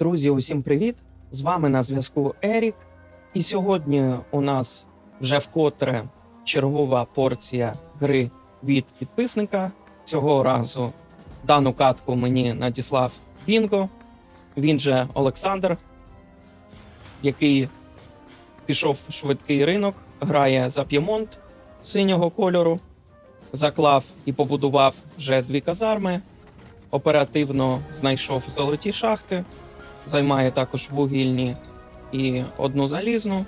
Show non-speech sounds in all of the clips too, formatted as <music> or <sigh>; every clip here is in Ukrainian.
Друзі, усім привіт! З вами на зв'язку Ерік. І сьогодні у нас вже вкотре чергова порція гри від підписника. Цього разу дану катку мені надіслав Бінго. Він же Олександр, який пішов в швидкий ринок, грає за П'ємонт синього кольору, заклав і побудував вже дві казарми. Оперативно знайшов золоті шахти, займає також вугільні і одну залізну.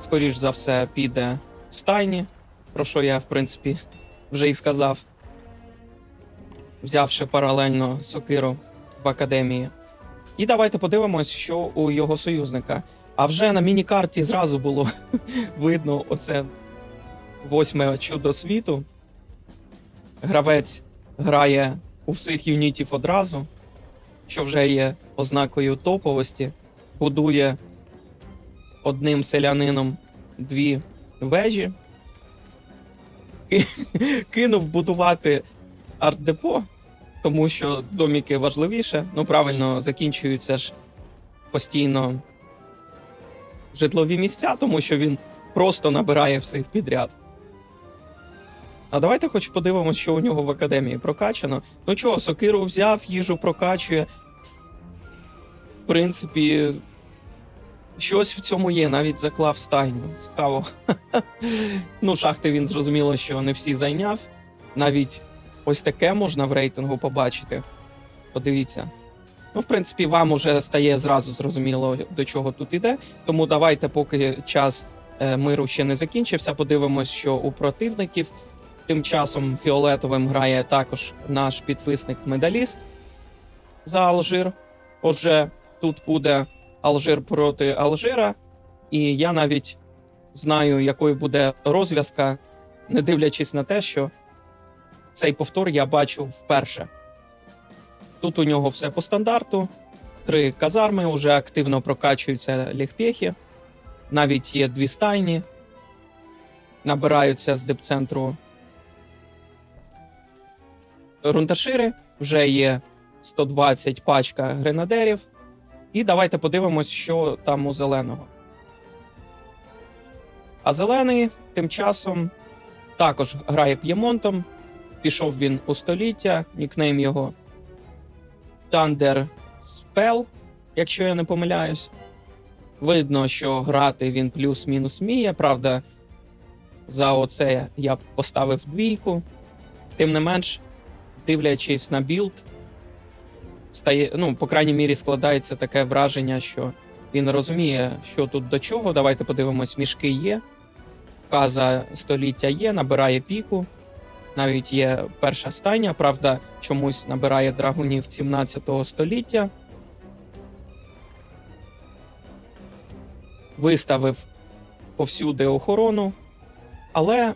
Скоріш за все, піде в стайні, про що я, в принципі, вже і сказав, взявши паралельно сокиру в академії. І давайте подивимось, що у його союзника. А вже на міні-карті зразу було <laughs> видно оце восьме чудо світу. Гравець грає у всіх юнітів одразу, що вже є ознакою топовості, будує одним селянином дві вежі, Ки- кинув будувати арт-депо, тому що доміки важливіше. Ну, правильно, закінчуються ж постійно житлові місця, тому що він просто набирає всіх підряд. А давайте хоч подивимось, що у нього в академії прокачано. Ну чого, сокиру взяв, їжу прокачує. В принципі, щось в цьому є, навіть заклав стайню. Цікаво. <laughs> ну, шахти він зрозуміло, що не всі зайняв. Навіть ось таке можна в рейтингу побачити. Подивіться. Ну, в принципі, вам уже стає зразу зрозуміло, до чого тут іде. Тому давайте, поки час е, миру ще не закінчився, подивимось, що у противників. Тим часом фіолетовим грає також наш підписник-медаліст за Алжир. Отже, тут буде Алжир проти Алжира, і я навіть знаю, якою буде розв'язка, не дивлячись на те, що цей повтор я бачу вперше. Тут у нього все по стандарту. Три казарми вже активно прокачуються лігпехи. Навіть є дві стайні. Набираються з депцентру рундашири, вже є 120 пачка гренадерів. І давайте подивимось, що там у зеленого. А зелений тим часом також грає п'ємонтом. Пішов він у століття, нікнейм його Thunder Spell, якщо я не помиляюсь. Видно, що грати він плюс-мінус вміє. Правда, за оце я б поставив двійку. Тим не менш, дивлячись на білд, стає, ну, по крайній мірі, складається таке враження, що він розуміє, що тут до чого. Давайте подивимось, мішки є. Каза століття є, набирає піку. Навіть є перша стайня, правда, чомусь набирає драгунів 17 століття. Виставив повсюди охорону, але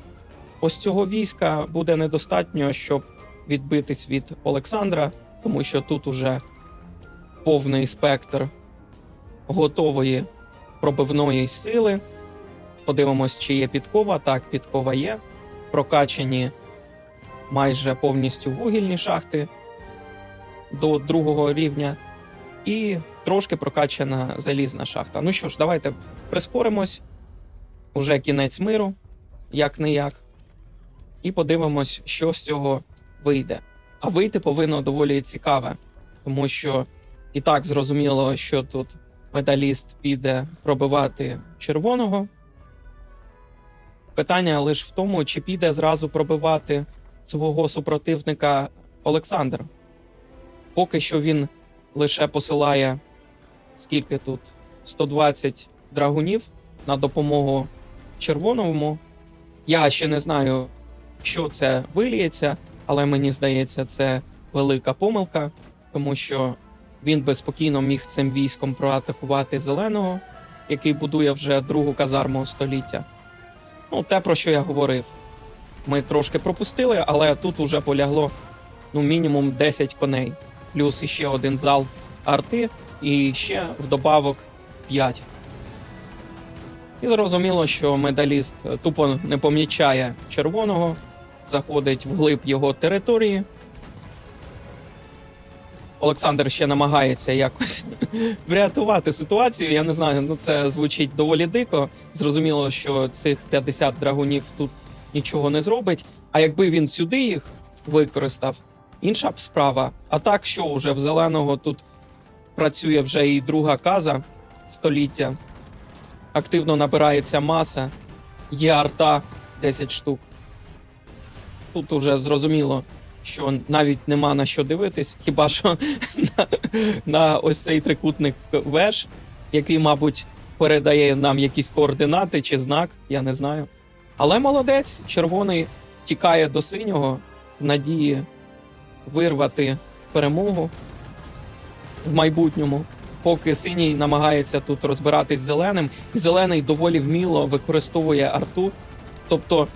ось цього війська буде недостатньо, щоб відбитись від Олександра, тому що тут уже повний спектр готової пробивної сили. Подивимось, чи є підкова. Так, підкова є. Прокачені майже повністю вугільні шахти до другого рівня, і трошки прокачана залізна шахта. Ну що ж, давайте прискоримось. Уже кінець миру, як не як. І подивимось, що з цього вийде. А вийти повинно доволі цікаве, тому що і так зрозуміло, що тут медаліст піде пробивати червоного. Питання лише в тому, чи піде зразу пробивати свого супротивника Олександр. Поки що він лише посилає скільки тут 120 драгунів на допомогу червоному. Я ще не знаю, що це виліється, але мені здається, це велика помилка, тому що він би спокійно міг цим військом проатакувати зеленого, який будує вже другу казарму століття. Ну, те, про що я говорив. Ми трошки пропустили, але тут уже полягло ну, мінімум 10 коней, плюс іще один зал арти, і ще вдобавок 5. І зрозуміло, що медаліст тупо не помічає червоного, заходить вглиб його території. Олександр ще намагається якось <laughs> врятувати ситуацію. Я не знаю, ну це звучить доволі дико. Зрозуміло, що цих 50 драгунів тут нічого не зробить. А якби він сюди їх використав, інша б справа. А так, що вже в зеленого тут працює вже і друга каза століття. Активно набирається маса, є арта 10 штук. Тут уже зрозуміло, що навіть нема на що дивитись, хіба що <laughs> на, на ось цей трикутник веж, який, мабуть, передає нам якісь координати чи знак, я не знаю. Але молодець, червоний тікає до синього в надії вирвати перемогу в майбутньому, поки синій намагається тут розбиратись з зеленим, і зелений доволі вміло використовує арту. Тобто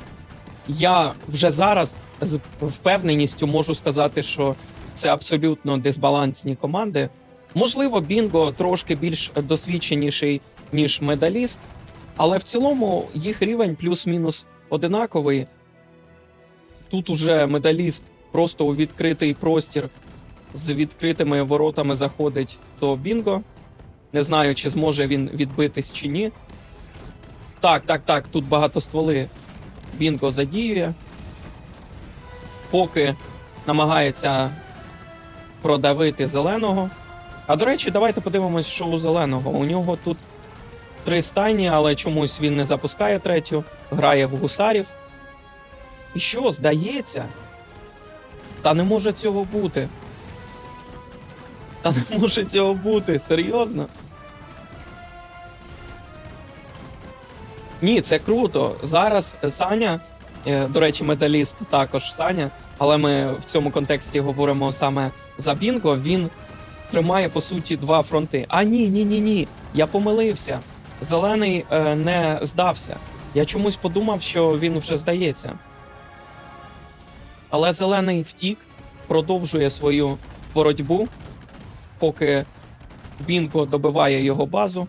я вже зараз з впевненістю можу сказати, що це абсолютно дисбалансні команди. Можливо, Бінго трошки більш досвідченіший, ніж медаліст, але в цілому їх рівень плюс-мінус одинаковий. Тут уже медаліст просто у відкритий простір з відкритими воротами заходить до Бінго. Не знаю, чи зможе він відбитись чи ні. Так, так, так, тут багато стволи. Бінго задіює. Поки намагається продавити зеленого. А до речі, давайте подивимось, що у зеленого. У нього тут три стайні, але чомусь він не запускає третю, грає в гусарів. І що, здається? Та не може цього бути. Та не може цього бути, серйозно. Ні, це круто. Зараз Саня, е, до речі, медаліст також Саня, але ми в цьому контексті говоримо саме за Бінго. Він тримає по суті два фронти. А ні, ні, ні, ні. Я помилився. Зелений е, не здався. Я чомусь подумав, що він вже здається. Але зелений втік, продовжує свою боротьбу, поки Бінго добиває його базу.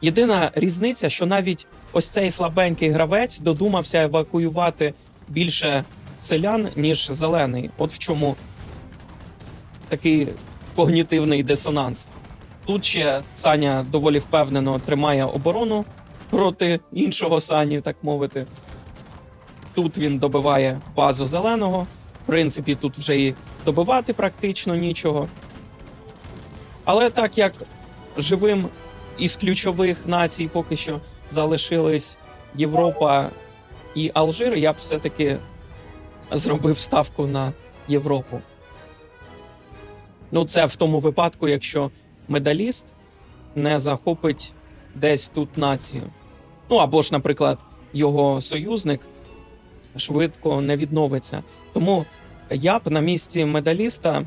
Єдина різниця, що навіть ось цей слабенький гравець додумався евакуювати більше селян, ніж зелений. От в чому такий когнітивний дисонанс. Тут ще Саня доволі впевнено тримає оборону проти іншого Сані, так мовити. Тут він добиває базу зеленого. В принципі, тут вже і добивати практично нічого. Але так як живим із ключових націй поки що залишились Європа і Алжир, я б все-таки зробив ставку на Європу. Ну, це в тому випадку, якщо медаліст не захопить десь тут націю. Ну або ж, наприклад, його союзник швидко не відновиться. Тому я б на місці медаліста,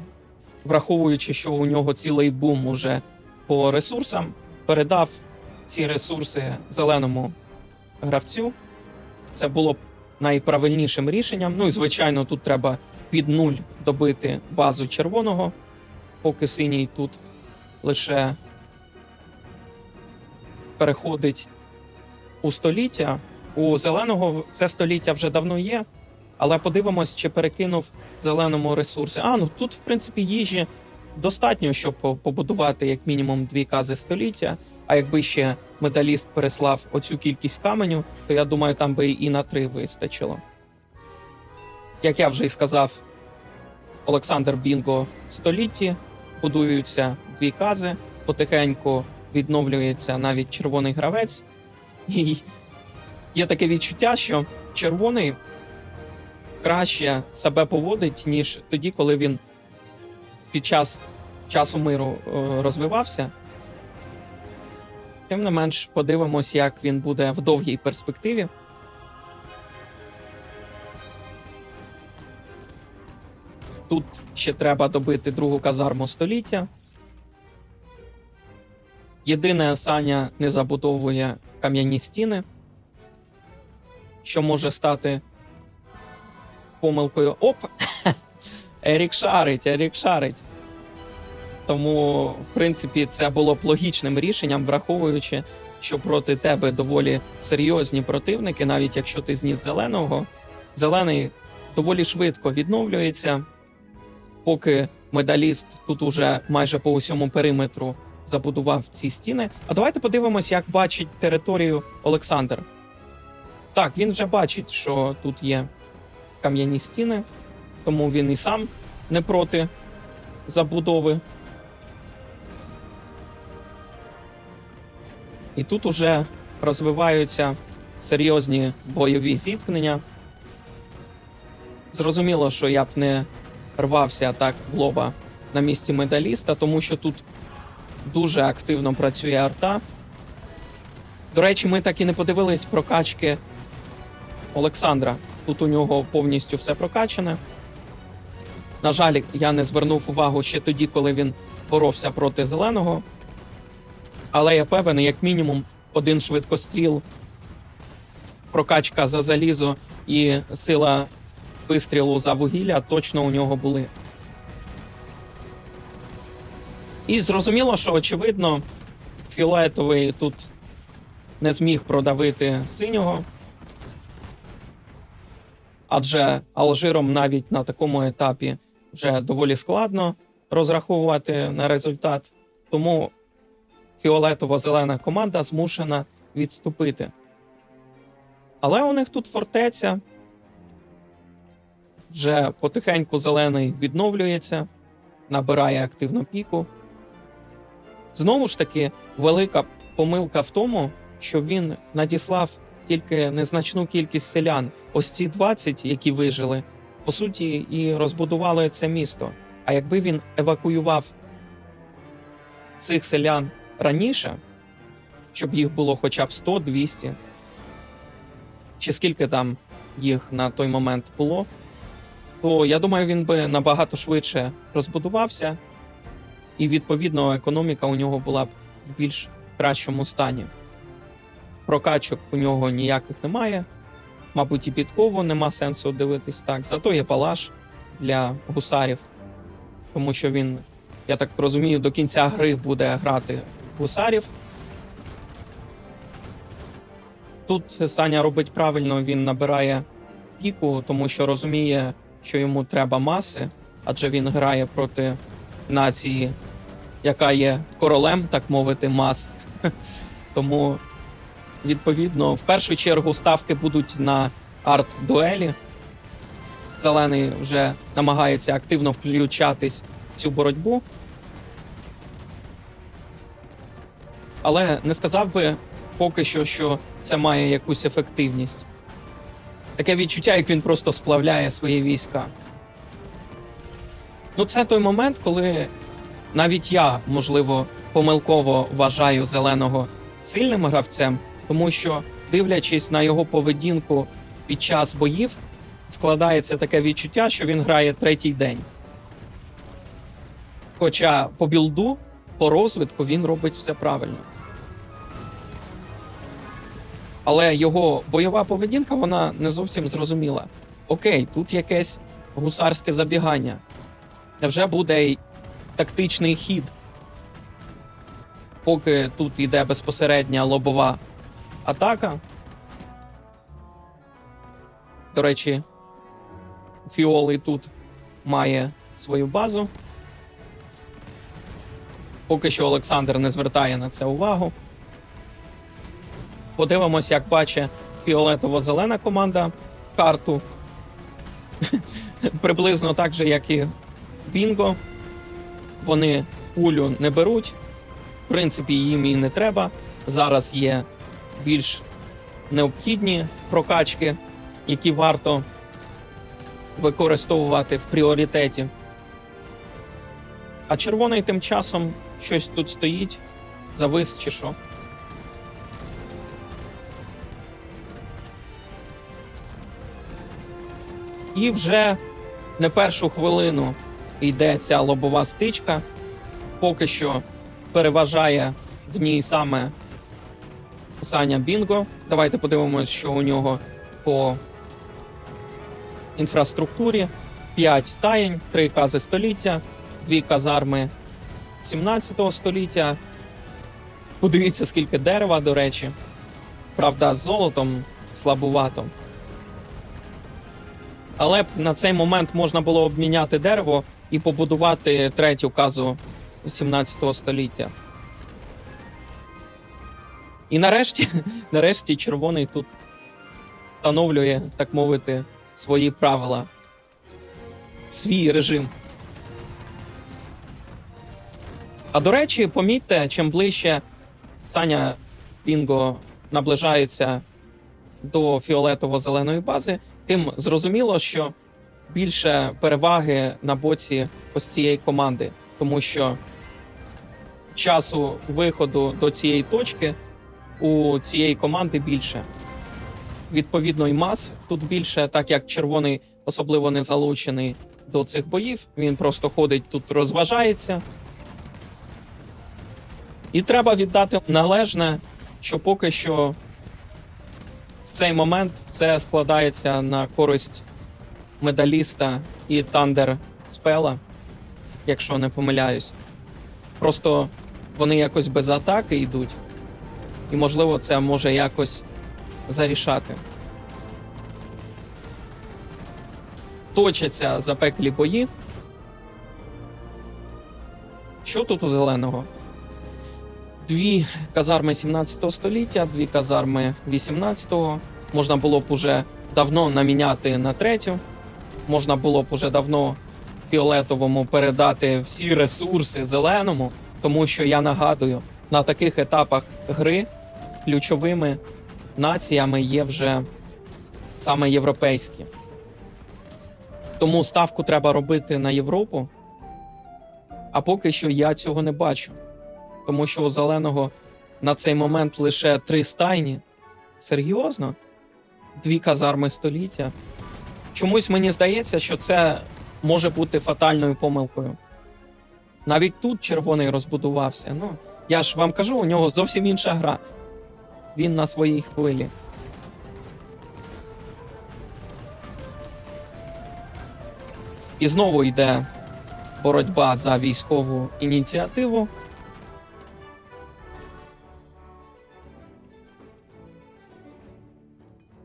враховуючи, що у нього цілий бум уже по ресурсам, передав ці ресурси зеленому гравцю. Це було б найправильнішим рішенням. Ну і звичайно, тут треба під нуль добити базу червоного, поки синій тут лише переходить у століття. У зеленого це століття вже давно є, але подивимось, чи перекинув зеленому ресурси. А, ну тут, в принципі, їжі достатньо, щоб побудувати як мінімум дві кази століття. А якби ще медаліст переслав оцю кількість каменю, то я думаю, там би і на три вистачило. Як я вже й сказав, Олександр Бінго в столітті будуються дві кази, потихеньку відновлюється навіть червоний гравець. І є таке відчуття, що червоний краще себе поводить, ніж тоді, коли він під час часу миру е, розвивався. Тим не менш, подивимось, як він буде в довгій перспективі. Тут ще треба добити другу казарму століття. Єдине, Саня не забудовує кам'яні стіни, що може стати помилкою. Оп! Ерік шарить, Ерік шарить. Тому, в принципі, це було б логічним рішенням, враховуючи, що проти тебе доволі серйозні противники, навіть якщо ти зніс зеленого. Зелений доволі швидко відновлюється. поки медаліст тут уже майже по усьому периметру забудував ці стіни. А давайте подивимось, як бачить територію Олександр. Так, він вже бачить, що тут є кам'яні стіни, тому він і сам не проти забудови. І тут уже розвиваються серйозні бойові зіткнення. Зрозуміло, що я б не рвався так в лоба на місці медаліста, тому що тут дуже активно працює арта. До речі, ми так і не подивились прокачки Олександра. Тут у нього повністю все прокачане. На жаль, я не звернув увагу ще тоді, коли він боровся проти зеленого. Але я певен, як мінімум, один швидкостріл, прокачка за залізо і сила вистрілу за вугілля точно у нього були. І зрозуміло, що очевидно, фіолетовий тут не зміг продавити синього. Адже Алжиром навіть на такому етапі вже доволі складно розраховувати на результат. Тому фіолетово-зелена команда змушена відступити. Але у них тут фортеця. Вже потихеньку зелений відновлюється, набирає активно піку. Знову ж таки, велика помилка в тому, що він надіслав тільки незначну кількість селян. Ось ці 20, які вижили, по суті, і розбудували це місто. А якби він евакуював цих селян раніше, щоб їх було хоча б 100-200, чи скільки там їх на той момент було, то я думаю, він би набагато швидше розбудувався, і відповідно економіка у нього була б в більш кращому стані. Прокачок у нього ніяких немає. Мабуть, і підкову нема сенсу дивитись так. Зато є палаш для гусарів, тому що він, я так розумію, до кінця гри буде грати гусарів. Тут Саня робить правильно, він набирає піку, тому що розуміє, що йому треба маси, адже він грає проти нації, яка є королем, так мовити, мас. <laughs> Тому, відповідно, в першу чергу ставки будуть на арт-дуелі. Зелений вже намагається активно включатись в цю боротьбу. Але не сказав би поки що, що це має якусь ефективність. Таке відчуття, як він просто сплавляє свої війська. Ну, це той момент, коли навіть я, можливо, помилково вважаю зеленого сильним гравцем, тому що, дивлячись на його поведінку під час боїв, складається таке відчуття, що він грає третій день. Хоча по білду, по розвитку він робить все правильно. Але його бойова поведінка вона не зовсім зрозуміла. Окей, тут якесь гусарське забігання. Невже буде й тактичний хід? Поки тут йде безпосередня лобова атака. До речі, Фіоли тут має свою базу. Поки що Олександр не звертає на це увагу. Подивимось, як бачить фіолетово-зелена команда карту. <laughs> Приблизно так же, як і Бінго. Вони пулю не беруть. В принципі, їм і не треба. Зараз є більш необхідні прокачки, які варто використовувати в пріоритеті. А червоний тим часом щось тут стоїть, завис чи що. І вже не першу хвилину йде ця лобова стичка. Поки що переважає в ній саме Саня Бінго. Давайте подивимось, що у нього по інфраструктурі. 5 стаєнь, 3 кази століття, 2 казарми 17 століття. Подивіться, скільки дерева, до речі. Правда, з золотом слабувато. Але на цей момент можна було обміняти дерево і побудувати третю казу 17 століття. І нарешті, <laughs> нарешті червоний тут встановлює, так мовити, свої правила, свій режим. А до речі, помітьте, чим ближче Саня Пінго наближається до фіолетово-зеленої бази, тим зрозуміло, що більше переваги на боці ось цієї команди, тому що часу виходу до цієї точки у цієї команди більше. Відповідно, і мас тут більше, так як червоний особливо не залучений до цих боїв. Він просто ходить тут, розважається. І треба віддати належне, що поки що в цей момент все складається на користь медаліста і Тандер Спела, якщо не помиляюсь. Просто вони якось без атаки йдуть, і можливо це може якось зарішати. Точаться запеклі бої. Що тут у зеленого? Дві казарми 17 століття, дві казарми 18-го. Можна було б уже давно наміняти на третю. Можна було б уже давно фіолетовому передати всі ресурси зеленому, тому що я нагадую, на таких етапах гри ключовими націями є вже саме європейські. Тому ставку треба робити на Європу. А поки що я цього не бачу. Тому що у зеленого на цей момент лише три стайні. Серйозно? Дві казарми століття. Чомусь мені здається, що це може бути фатальною помилкою. Навіть тут червоний розбудувався. Ну, я ж вам кажу, у нього зовсім інша гра. Він на своїй хвилі. І знову йде боротьба за військову ініціативу.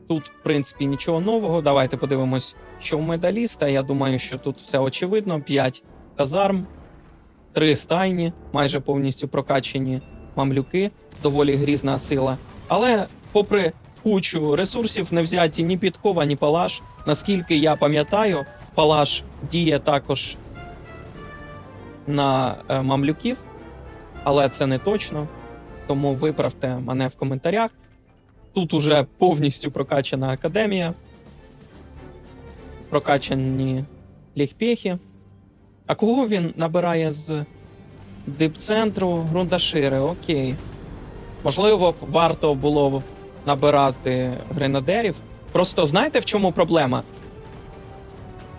Тут, в принципі, нічого нового. Давайте подивимось, що у медаліста. Я думаю, що тут все очевидно: 5 казарм, 3 стайні, майже повністю прокачені мамлюки, доволі грізна сила. Але, попри кучу ресурсів, не взяті ні підкова, ні палаш. Наскільки я пам'ятаю, палаш діє також на е, мамлюків, але це не точно. Тому виправте мене в коментарях. Тут уже повністю прокачана академія, прокачані лігпехи. А кого він набирає з дипцентру Грундашири? Окей. Можливо, варто було набирати гренадерів. Просто знаєте, в чому проблема?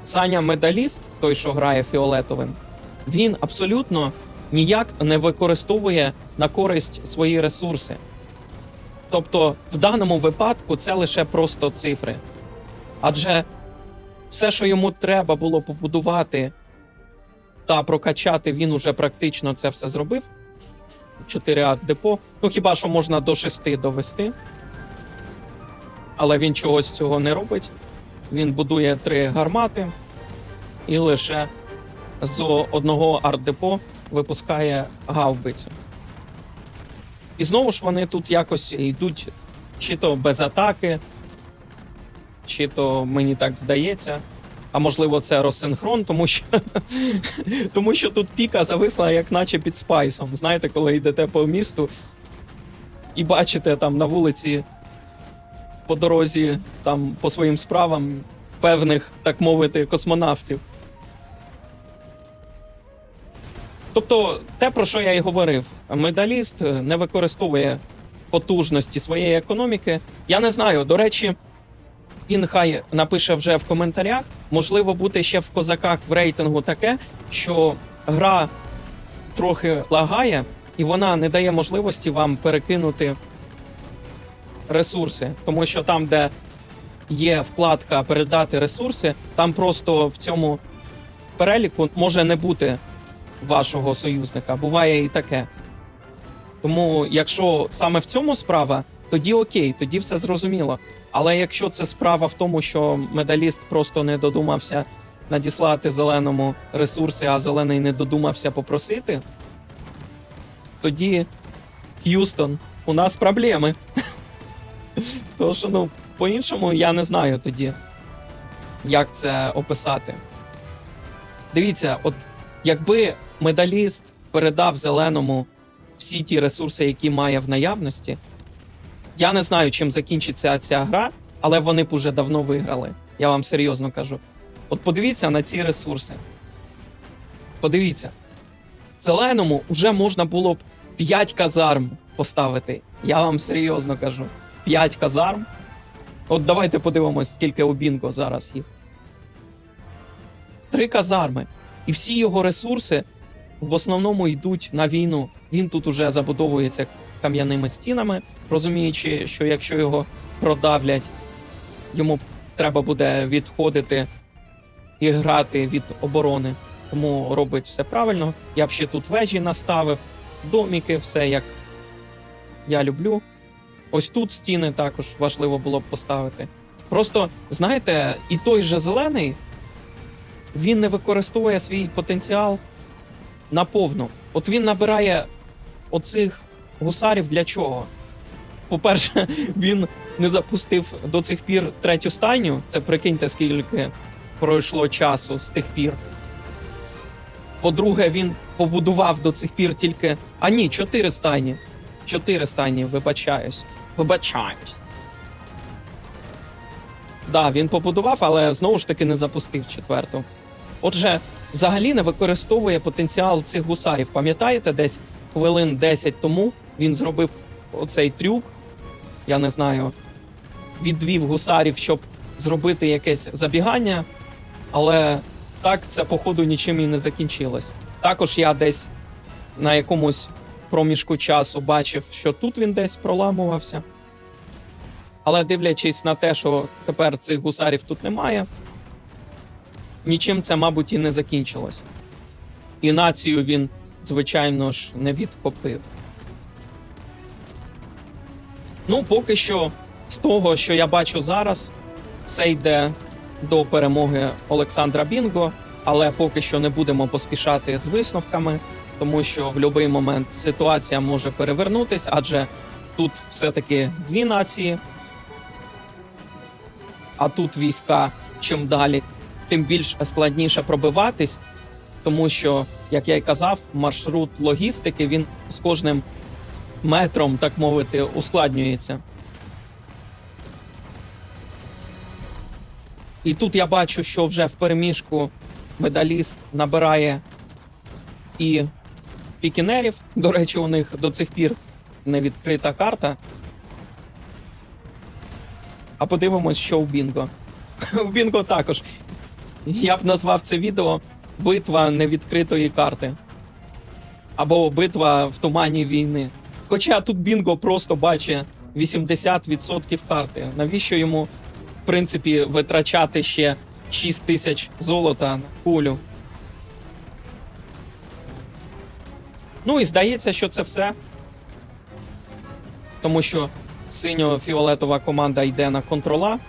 Саня медаліст, той, що грає фіолетовим, він абсолютно ніяк не використовує на користь свої ресурси. Тобто, в даному випадку це лише просто цифри. Адже все, що йому треба було побудувати та прокачати, він уже практично це все зробив. 4 арт-депо. Ну, хіба що можна до 6 довести. Але він чогось цього не робить. Він будує три гармати і лише з одного арт-депо випускає гаубицю. І знову ж вони тут якось йдуть чи то без атаки, чи то мені так здається. А можливо, це розсинхрон, тому що <laughs> тому що тут піка зависла, як наче під спайсом. Знаєте, коли йдете по місту і бачите там на вулиці по дорозі, там по своїм справам певних, так мовити, космонавтів. Тобто, те, про що я і говорив, медаліст не використовує потужності своєї економіки. Я не знаю, до речі, він хай напише вже в коментарях. Можливо, бути ще в козаках в рейтингу таке, що гра трохи лагає, і вона не дає можливості вам перекинути ресурси. Тому що там, де є вкладка передати ресурси, там просто в цьому переліку може не бути вашого союзника. Буває і таке. Тому, якщо саме в цьому справа, тоді окей, тоді все зрозуміло. Але якщо це справа в тому, що медаліст просто не додумався надіслати зеленому ресурси, а зелений не додумався попросити, тоді Х'юстон, у нас проблеми. <laughs> Що, ну, по-іншому я не знаю тоді, як це описати. Дивіться, от якби медаліст передав зеленому всі ті ресурси, які має в наявності, я не знаю, чим закінчиться ця гра, але вони б уже давно виграли. Я вам серйозно кажу. От подивіться на ці ресурси. Подивіться. Зеленому вже можна було б 5 казарм поставити. Я вам серйозно кажу. 5 казарм. От давайте подивимось, скільки у Бінго зараз їх. Три казарми. І всі його ресурси в основному йдуть на війну. Він тут уже забудовується кам'яними стінами, розуміючи, що якщо його продавлять, йому треба буде відходити і грати від оборони. Тому робить все правильно. Я б ще тут вежі наставив, доміки, все як я люблю. Ось тут стіни також важливо було б поставити. Просто, знаєте, і той же зелений він не використовує свій потенціал наповну. От він набирає оцих гусарів для чого? По-перше, <laughs> він не запустив до цих пір третю стайню. Це прикиньте, скільки пройшло часу з тих пір. По-друге, він побудував до цих пір тільки. А ні, чотири стайні. Чотири стайні, вибачаюсь. Вибачаюсь. Да, він побудував, але знову ж таки не запустив четверту. Отже, взагалі не використовує потенціал цих гусарів. Пам'ятаєте, десь хвилин 10 тому він зробив оцей трюк. Я не знаю, відвів гусарів, щоб зробити якесь забігання, але так це, походу, нічим і не закінчилось. Також я десь на якомусь проміжку часу бачив, що тут він десь проламувався. Але дивлячись на те, що тепер цих гусарів тут немає, нічим це, мабуть, і не закінчилось. І націю він, звичайно ж, не відхопив. Ну, поки що, з того, що я бачу зараз, все йде до перемоги Олександра Бінго, але поки що не будемо поспішати з висновками, тому що в будь-який момент ситуація може перевернутись, адже тут все-таки дві нації, а тут війська чим далі, тим більш складніше пробиватись, тому що, як я й казав, маршрут логістики він з кожним метром, так мовити, ускладнюється. І тут я бачу, що вже в переміжку медаліст набирає і пікінерів. До речі, у них до цих пір не відкрита карта. А подивимось, що у Бінго. <laughs> У Бінго також. Я б назвав це відео Битва невідкритої карти. Або битва в тумані війни. Хоча тут Бінго просто бачить 80% карти. Навіщо йому, в принципі, витрачати ще 6 тисяч золота на кулю? Ну і здається, що це все. Тому що синьо-фіолетова команда йде на контрола.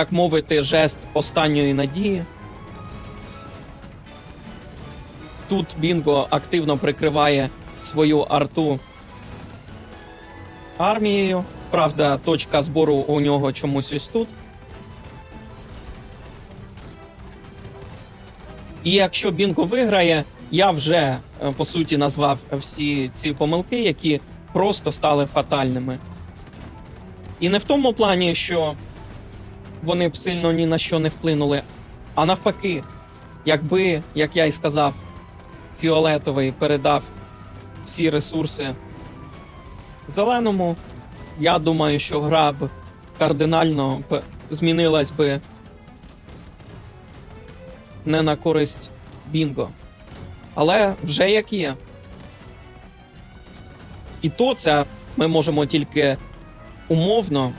Так мовити, жест останньої надії. Тут Бінго активно прикриває свою арту армією. Правда, точка збору у нього чомусь ось тут. І якщо Бінго виграє, я вже е, по суті назвав всі ці помилки, які просто стали фатальними. І не в тому плані, що вони б сильно ні на що не вплинули, а навпаки, якби, як я й сказав, фіолетовий передав всі ресурси зеленому, я думаю, що гра б кардинально б змінилась би не на користь Бінго. Але вже як є. І то це ми можемо тільки умовно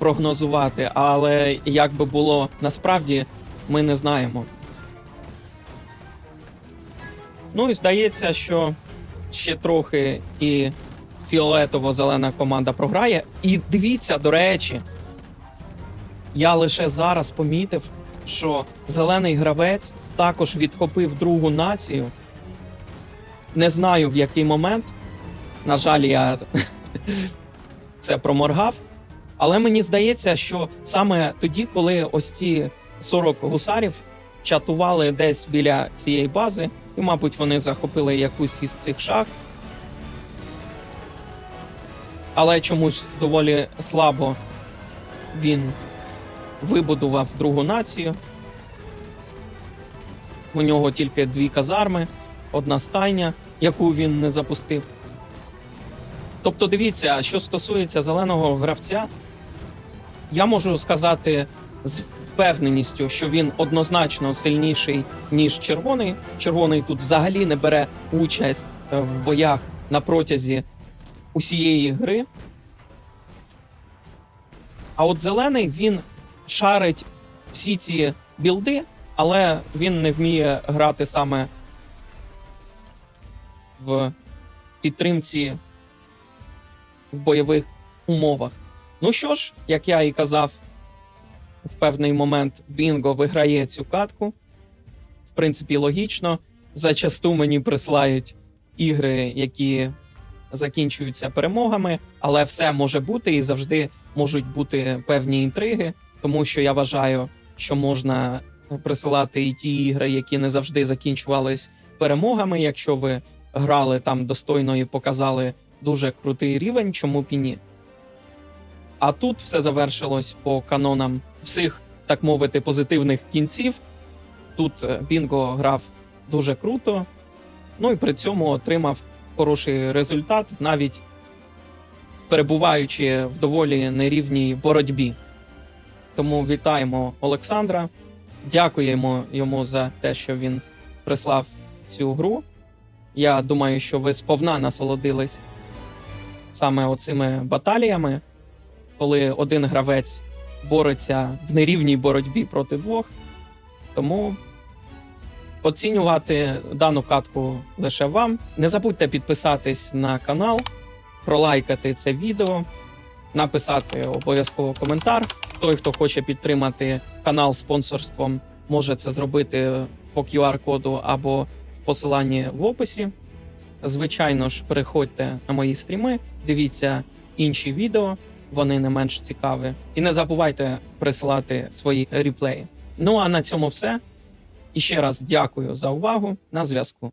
прогнозувати, але як би було насправді, ми не знаємо. Ну і здається, що ще трохи і фіолетово-зелена команда програє. І дивіться, до речі, я лише зараз помітив, що зелений гравець також відхопив другу націю. Не знаю в який момент. На жаль, я <laughs> це проморгав. Але мені здається, що саме тоді, коли ось ці 40 гусарів чатували десь біля цієї бази, і, мабуть, вони захопили якусь із цих шахт. Але чомусь доволі слабо він вибудував другу націю. У нього тільки дві казарми, одна стайня, яку він не запустив. Тобто, дивіться, що стосується зеленого гравця, я можу сказати з впевненістю, що він однозначно сильніший, ніж червоний. Червоний тут взагалі не бере участь е, в боях на протязі усієї гри. А от зелений він шарить всі ці білди, але він не вміє грати саме в підтримці в бойових умовах. Ну що ж, як я і казав, в певний момент Бінго виграє цю катку. В принципі, логічно. Зачасту мені прислають ігри, які закінчуються перемогами, але все може бути і завжди можуть бути певні інтриги, тому що я вважаю, що можна присилати і ті ігри, які не завжди закінчувались перемогами, якщо ви грали там достойно і показали дуже крутий рівень, чому б і ні. А тут все завершилось по канонам всіх, так мовити, позитивних кінців. Тут е, Бінго грав дуже круто, ну і при цьому отримав хороший результат, навіть перебуваючи в доволі нерівній боротьбі. Тому вітаємо Олександра, дякуємо йому за те, що він прислав цю гру. Я думаю, що ви сповна насолодились саме оцими баталіями, коли один гравець бореться в нерівній боротьбі проти двох. Тому оцінювати дану катку лише вам. Не забудьте підписатись на канал, пролайкати це відео, написати обов'язково коментар. Той, хто хоче підтримати канал спонсорством, може це зробити по QR-коду або в посиланні в описі. Звичайно ж, переходьте на мої стріми, дивіться інші відео, вони не менш цікаві. І не забувайте присилати свої реплеї. Ну а на цьому все. І ще раз дякую за увагу. На зв'язку.